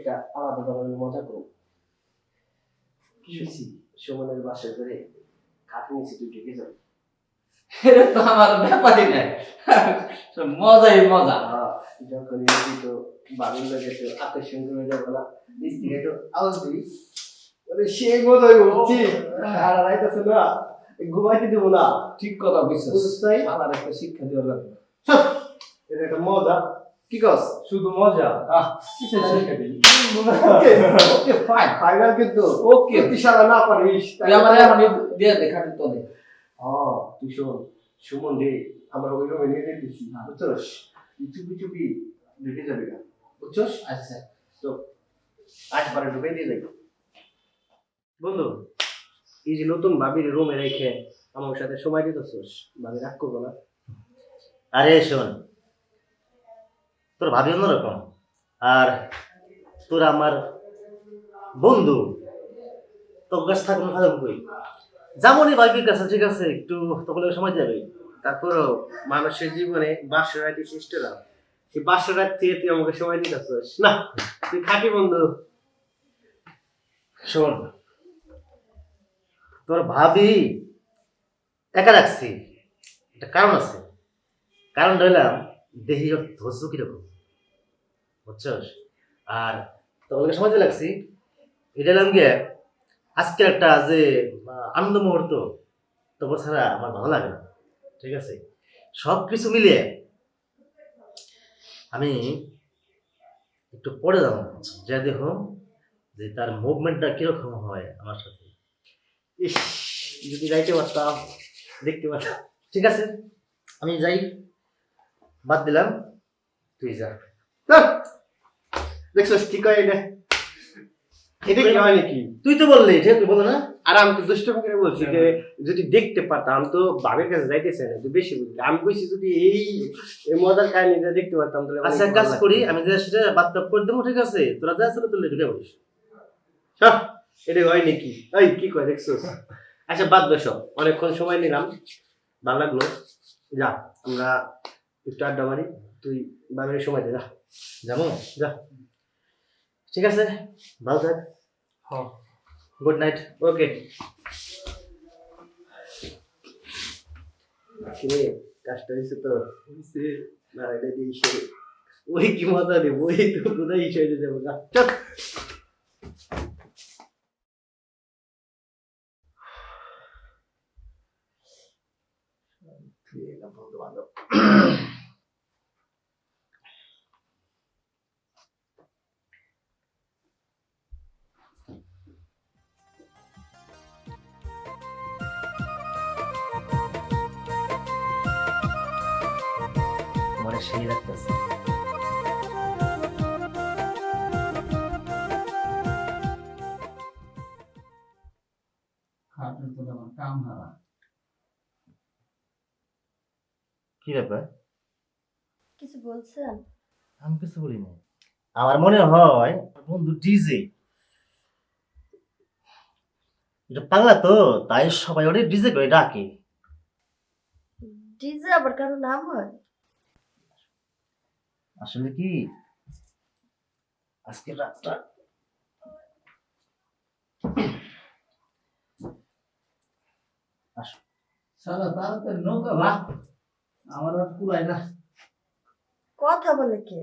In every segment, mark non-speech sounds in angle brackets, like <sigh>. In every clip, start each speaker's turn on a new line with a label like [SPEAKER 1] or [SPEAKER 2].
[SPEAKER 1] একটা আলাদা ধরনের মজা করব
[SPEAKER 2] কি হয়েছে
[SPEAKER 1] সুমনের বাসায় করে কাঠি নিচে তুই ঢেকে যাবি
[SPEAKER 2] এটা তো আমার ব্যাপারই নাই। মজাই মজা।
[SPEAKER 1] আহ, যখন এসি তো বাড়ির লোকে তো আকর্ষণ করে যাব না। স্ত্রী একটু আওয়াজ দিবি মানে সেই মজা হইব আর রাইতেছে না ঘুমাইতে দেবো না।
[SPEAKER 2] ঠিক কথা বুঝছিস
[SPEAKER 1] বুঝছিস
[SPEAKER 2] একটা শিক্ষা দেওয়া লাগবে।
[SPEAKER 1] এটা একটা মজা। কি কস?
[SPEAKER 2] শুধু মজা।
[SPEAKER 1] ওকে ওকে ফাইন ফাইনাল কিন্তু।
[SPEAKER 2] ওকে।
[SPEAKER 1] তুই সারা না পারিস
[SPEAKER 2] তুই আমার এখন দিয়ে দে খাটের তলে।
[SPEAKER 1] ও তুই শোন সুমন রে আমরা ওই রুমে নিয়ে
[SPEAKER 2] হ্যাঁ।
[SPEAKER 1] বুঝছস? চুপি চুপি ঢুকে যাবি না বুঝছস?
[SPEAKER 2] আচ্ছা
[SPEAKER 1] আজ পারে ঢুকে দিয়ে যাই। বন্ধু এই যে নতুন ভাবির রুমে রেখে আমার সাথে সময় দিতেছস ভাবি রাগ করব না।
[SPEAKER 3] আরে শোন তোর ভাবি অন্যরকম। আর তোর আমার বন্ধু, তোর কাছে থাকুন কই যেমনই ভাবির কাছে, ঠিক আছে, একটু তখন সময় যাবে।
[SPEAKER 1] তারপরও মানুষের জীবনে বাসর রাতে সৃষ্ট না সেই বাসর রাত থেকে তুই আমাকে সময় দিতেছস। না, তুই খাটি বন্ধু।
[SPEAKER 3] শোন, তোর ভাবি একা রাখছি। একটা কারণ আছে। কারণ রইলাম দেহি ধৈর্য কীরকম? বুঝছস? আর তখন সময় লাগছি, এটা এলাম গিয়ে আজকের একটা যে আনন্দ মুহূর্ত তবু ছাড়া আমার ভালো লাগে না, ঠিক আছে? সব কিছু মিলিয়ে আমি একটু পরে যাব যা দেখো, যে তার মুভমেন্টটা কীরকম হয় আমার সাথে।
[SPEAKER 1] ইস, যদি যাইতে পারতাম, দেখতে পারতাম।
[SPEAKER 3] ঠিক আছে? আমি যাই, বাদ দিলাম, তুই যা।
[SPEAKER 1] দেখছস কি কয় এটা? এটা কি হয় নাকি?
[SPEAKER 3] তুই তো বললি ঠিক তুই বলো না?
[SPEAKER 1] আর আমি তো দুষ্ট করে বলছি যে যদি দেখতে পারতাম তো বাবের কাছে যাইতেছে না তুই বেশি বুঝলি আমি কইছি যদি এই এই মজার কাহিনীটা দেখতে পারতাম তাহলে
[SPEAKER 3] আচ্ছা কাজ করি আমি যা সেটা বাদ টাপ করে দেবো ঠিক আছে? তোরা যা আসলে তুলে ঢুকে পড়িস।
[SPEAKER 1] এটা হয় নাকি? এই কি কয় দেখছস? আচ্ছা বাদ দে সব। অনেকক্ষণ সময় নিলাম। ভালো লাগল। যা আমরা একটু আড্ডা মারি। তুই বাবের সময় দে যা।
[SPEAKER 3] যাব?
[SPEAKER 1] যা।
[SPEAKER 3] ঠিক আছে? ভালো থাক
[SPEAKER 1] হ্যাঁ।
[SPEAKER 3] গুড নাইট
[SPEAKER 1] ওকে কিরে কাজটা হয়েছে তো? না এটা দিয়ে সে ওই কি মজা দেব ওই তো কোথায় দিতে যাব না চল। বন্ধু বান্ধব
[SPEAKER 3] সেই লাগতেছে
[SPEAKER 2] হারা
[SPEAKER 3] কি ব্যাপার?
[SPEAKER 4] কিছু বলছেন?
[SPEAKER 3] আমি কিছু বলি না আমার মনে হয় বন্ধু ডিজে এটা পাগলা তো তাই সবাই ওরে ডিজে করে ডাকে।
[SPEAKER 4] ডিজে আবার কারও নাম হয়?
[SPEAKER 3] আসলে কি আজকে রাতটা
[SPEAKER 2] সারা তাড়াতাড়ি নৌকা বা আমার আর পুরাই না।
[SPEAKER 4] কথা বলে কে?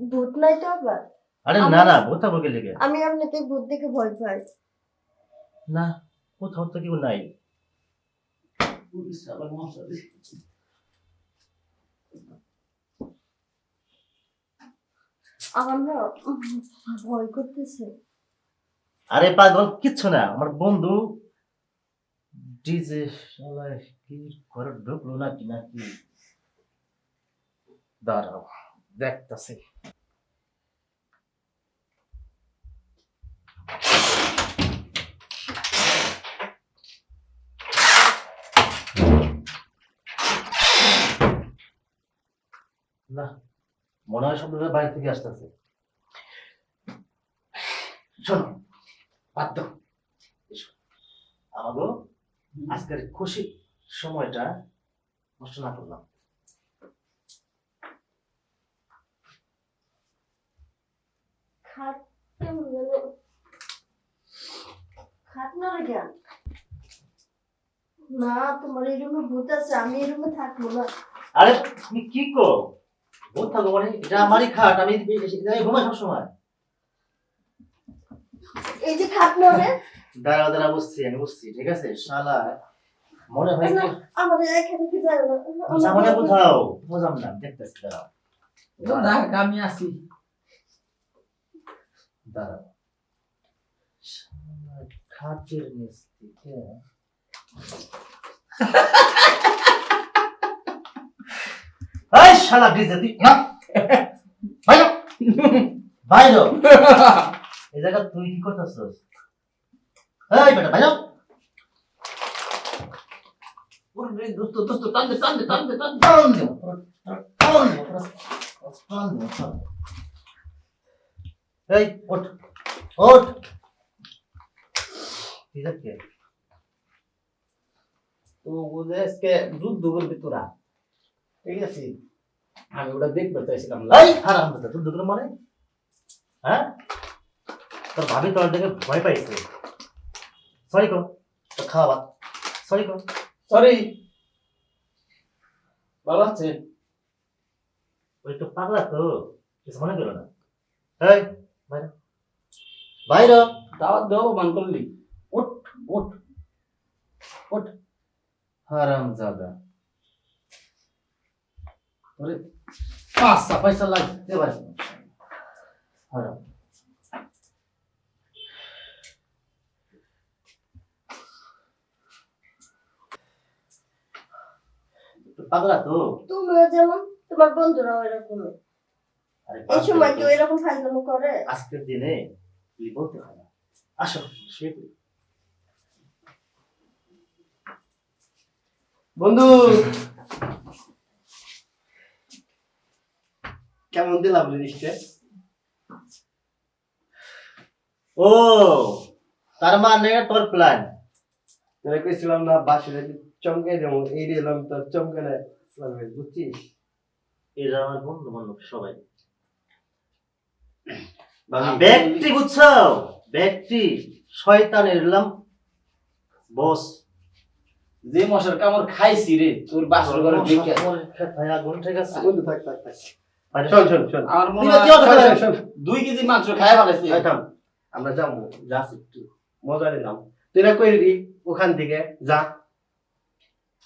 [SPEAKER 4] ভূত নাই তো আবার?
[SPEAKER 3] আরে না না লেগে
[SPEAKER 4] আমি আপনাকে ভূত দেখে ভয় পাই।
[SPEAKER 3] না কোথাও তো কেউ নাই।
[SPEAKER 2] পুলিশ আবার মশা
[SPEAKER 4] আমার
[SPEAKER 3] আরে পাগল, কিচ্ছু না। আমার বন্ধু ডিজে শালায় কি ঘরে ঢুকলো নাকি নাকি? দাঁড়াও, দেখতাছি। না মনে হয় শব্দটা বাইরে থেকে আসতেছে। শোনো বাধ্য। আমাগো আজকের খুশি সময়টা নষ্ট না করলাম।
[SPEAKER 4] না। তোমার এই রুমে ভূত আছে আমি এই রুমে থাকব না।
[SPEAKER 3] আরে তুমি কি কো বোন থাকো মানে এটা আমারই খাট আমি ঘুমাই সবসময়
[SPEAKER 4] এই যে খাট না
[SPEAKER 3] দাঁড়া দাঁড়া বুঝছি আমি বুঝছি ঠিক আছে শালা মনে হয়
[SPEAKER 4] না, এখানে কি যাবে না
[SPEAKER 3] যাব কোথাও বুঝলাম না দেখতেছি দাঁড়াও
[SPEAKER 2] দেখ আমি আছি
[SPEAKER 3] দাঁড়াও খাটের নিচ থেকে শালা ডিজে তুই না? বাইরো। বাইরো। <laughs> এই জায়গা তুই কি করতেছস? এই বেটা বাইরো।
[SPEAKER 2] ওরে দোস্ত দোস্ত টান দে টান দে টান দে টান দে
[SPEAKER 3] টান দিও টান দিও টান দিও টান দিও। এই ওঠ ওঠ। ঠিক আছে
[SPEAKER 2] তো বুঝে আজকে যুদ্ধ করবি তোরা। ঠিক আছে? আমি ওটা দেখতে চাইছিলাম
[SPEAKER 3] এই হারাম দাদা তুই দুটো মানে? হ্যাঁ? তোর ভাবি তোর দেখে ভয় পাইছে। সরি কর। তো খাওয়া সরি কর।
[SPEAKER 2] সরি ভালো আছে।
[SPEAKER 3] ওই তো পাগলা তো কিছু মনে করো না। এই বাইরে। বাইরে।
[SPEAKER 2] দাওয়াত দেওয়া মান করলি।
[SPEAKER 3] উঠ উঠ। উঠ। হারাম জাদা তোরে পাঁচটা পয়সা লাগতে পারে হারাম পাগলা তো।
[SPEAKER 4] তুমিও যেমন তোমার বন্ধুরাও এরকম এই সময় কেউ এরকম ফাজলামো করে?
[SPEAKER 3] আজকের দিনে কি বলতে হয় না। আসো শুয়ে পড়ি
[SPEAKER 1] বন্ধু কেমন দিলাম জিনিসটা
[SPEAKER 3] ও তার মানে তোর প্ল্যান
[SPEAKER 1] তোরা কইছিলাম না বাসুরে চমকে দেবো এই দিলাম তোর চমকে না বুঝছিস?
[SPEAKER 3] এরা আমার বন্ধু বান্ধব সবাই ব্যক্তি বুঝছ ব্যক্তি শয়তানের এলাম। বস।
[SPEAKER 2] যে মশার কামড় খাইছি রে তোর বাসর ঘরে দেখে
[SPEAKER 3] আগুন ঠিক আছে
[SPEAKER 1] থাক থাক থাক। শোন শোন শোন
[SPEAKER 2] আমার মনে। দুই কেজি মাংস খাই ফেলাইছি
[SPEAKER 1] আমরা যাব যাস একটু। মজা নিলাম তুই না কই ওখান থেকে যা।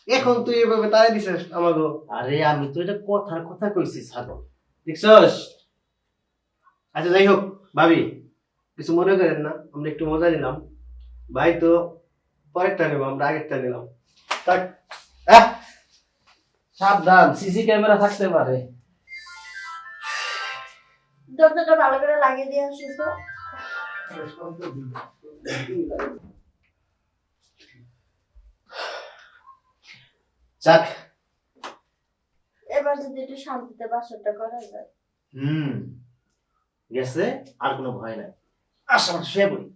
[SPEAKER 1] এখন তুই এভাবে তাই দিছিস আমাকে
[SPEAKER 3] আরে আমি তো এটা কথার কথা কইছি ছাগল।
[SPEAKER 1] দেখছস? আচ্ছা যাই হোক ভাবি কিছু মনে করেন না আমরা একটু মজা নিলাম। ভাই তো পরেরটা নেব আমরা আগেরটা নিলাম। থাক।
[SPEAKER 2] সাবধান সিসি ক্যামেরা থাকতে পারে।
[SPEAKER 4] দরজাটা ভালো করে লাগিয়ে দিয়ে আসিস তো।
[SPEAKER 3] যাক।
[SPEAKER 4] এবার যদি একটু শান্তিতে বাসরটা করা যায়।
[SPEAKER 3] হুম। গেছে আর কোনো ভয় নাই। আসো। সে পড়ি।